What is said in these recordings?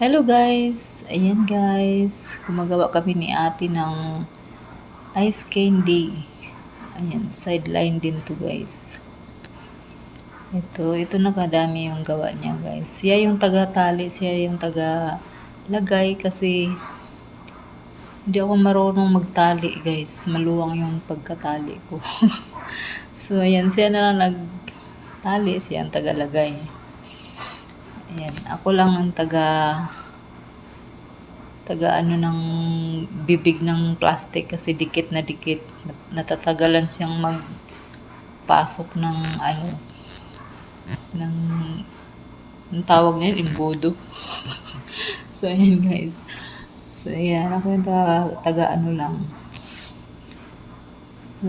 Hello guys! Ayan guys, gumagawa kami ni ate ng ice candy. Ayan, sideline din to guys. Ito, ito nakadami yung gawa niya guys. Siya yung taga-tali, siya yung taga-lagay kasi hindi ako marunong magtali guys. Maluwang yung pagkatali ko. so ayan, siya na lang nagtali, siya ang taga-lagay. Ayan, ako lang ang taga taga ano ng bibig ng plastic kasi dikit na dikit. Natatagalan siyang magpasok ng ano ng ang tawag niya imbudo. so ayan guys. So ayan, ako yung taga, taga ano lang. So,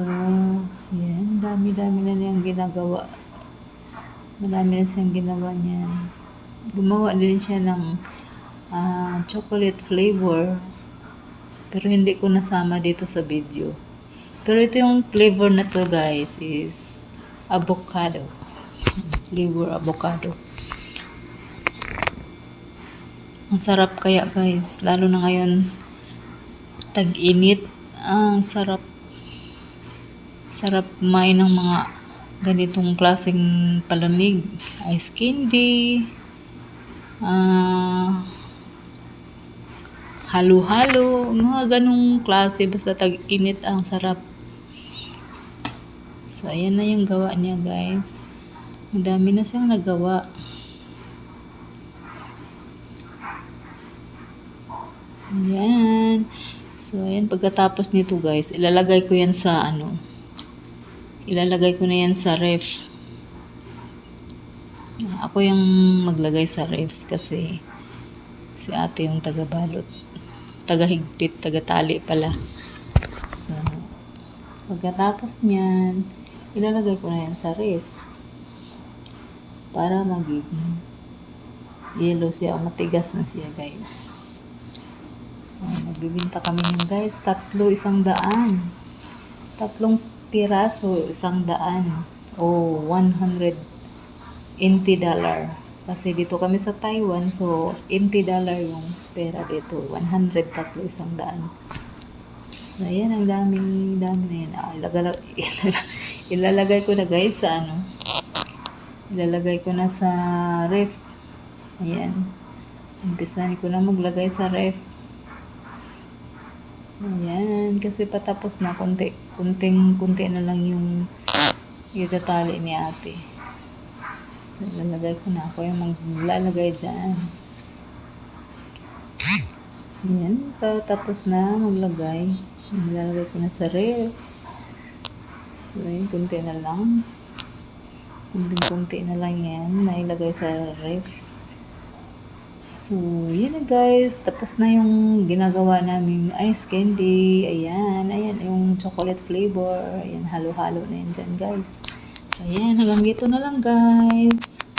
ayan, dami-dami na niyang ginagawa. Marami na siyang ginawa niyan gumawa din siya ng uh, chocolate flavor pero hindi ko nasama dito sa video. Pero ito yung flavor na to guys is avocado. Flavor avocado. Ang sarap kaya guys lalo na ngayon tag-init. Ang sarap sarap kumain ng mga ganitong klaseng palamig ice candy uh, halo-halo, mga ganong klase, basta tag-init ang sarap. So, ayan na yung gawa niya, guys. Madami na siyang nagawa. Ayan. So, ayan, pagkatapos nito, guys, ilalagay ko yan sa, ano, ilalagay ko na yan sa ref. Ako yung maglagay sa ref kasi si ate yung taga-balot. Taga-higpit, taga-tali pala. So, pagkatapos niyan, ilalagay ko na yan sa ref para magiging yellow siya. Matigas na siya, guys. Ay, nagbibinta kami yung guys. Tatlo, isang daan. Tatlong piraso, isang daan. O, oh, 100 NT dollar. Kasi dito kami sa Taiwan, so NT dollar yung pera dito. 100 tatlo isang daan. So, ayan, ang daming, dami na yan. Ah, ilagalag, ilalagay ko na guys sa ano. Ilalagay ko na sa ref. Ayan. Umpisan ko na maglagay sa ref. Ayan, kasi patapos na konti, kunting kunti na lang yung itatali ni ate. Lalagay ko na ako yung maglalagay dyan. Yan. Tapos na maglagay. Nilalagay ko na sa ref. So, yun. Kunti na lang. Kunti-kunti na lang yan. Nailagay sa ref. So, yun na guys. Tapos na yung ginagawa namin ice candy. Ayan. Ayan. Yung chocolate flavor. Ayan. Halo-halo na yan dyan guys. Ayan, hanggang dito na lang guys.